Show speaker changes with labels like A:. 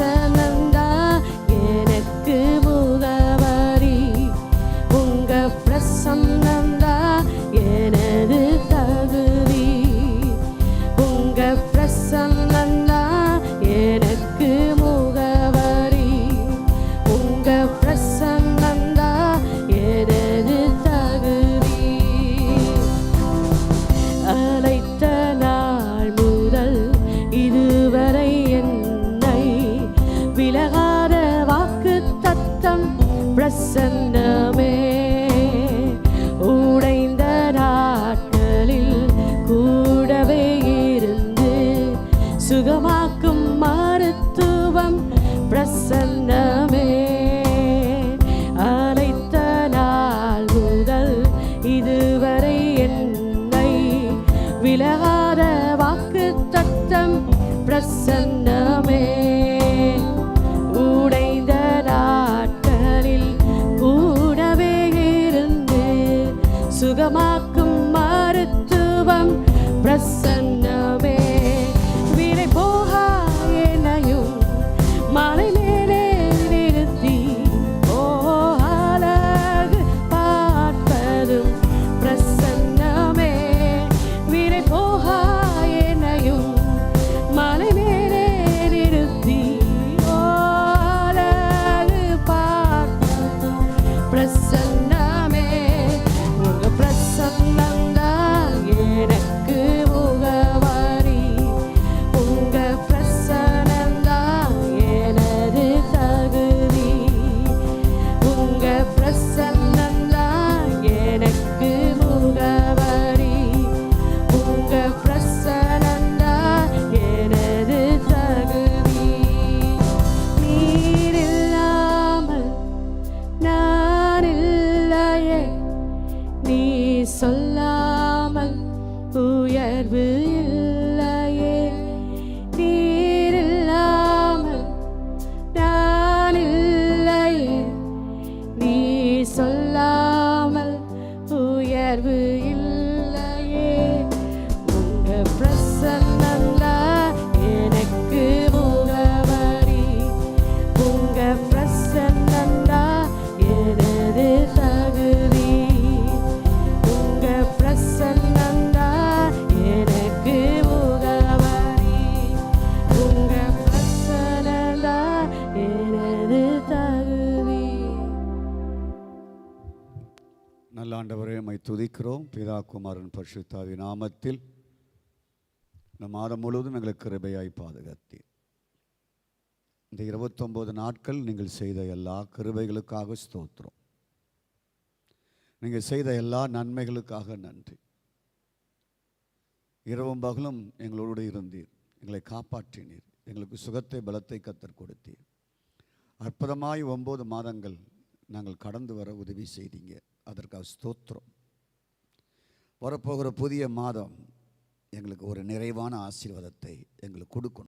A: பிரசனந்தான் எனக்கு முகவரி. உங்க பிரசன்னந்தா என் சுகமாக்கும் மருத்துவம் பிரசன்னமே. அழைத்த நாள் முதல் இதுவரை என்னை விலகாத வாக்கு தத்தம் பிரசன்னமே. உடைந்த நாட்களில் கூடவே சுகமாக்கும் மருத்துவம் பிரசன்ன பிரசன்னமே
B: ஆண்டவரே மை துதிக்கிறோம். பிதா குமாரன் பரிசுத்தாவி நாமத்தில் இந்த மாதம் முழுவதும் எங்களுக்கு கிருபையாய் பாதுகாத்தீர். இந்த இருபத்தொம்போது நாட்கள் நீங்கள் செய்த எல்லா கிருபைகளுக்காக ஸ்தோத்திரம். நீங்கள் செய்த எல்லா நன்மைகளுக்காக நன்றி. இரவும் பகலும் எங்களோடு இருந்தீர். எங்களை காப்பாற்றினீர். எங்களுக்கு சுகத்தை பலத்தை கத்தர் கொடுத்தீர். அற்புதமாய் ஒம்பது மாதங்கள் நாங்கள் கடந்து வர உதவி செய்தீங்க. அதற்காக ஸ்தோத்திரம். வரப்போகிற புதிய மாதம் எங்களுக்கு ஒரு நிறைவான ஆசீர்வாதத்தை எங்களுக்கு கொடுக்கணும்.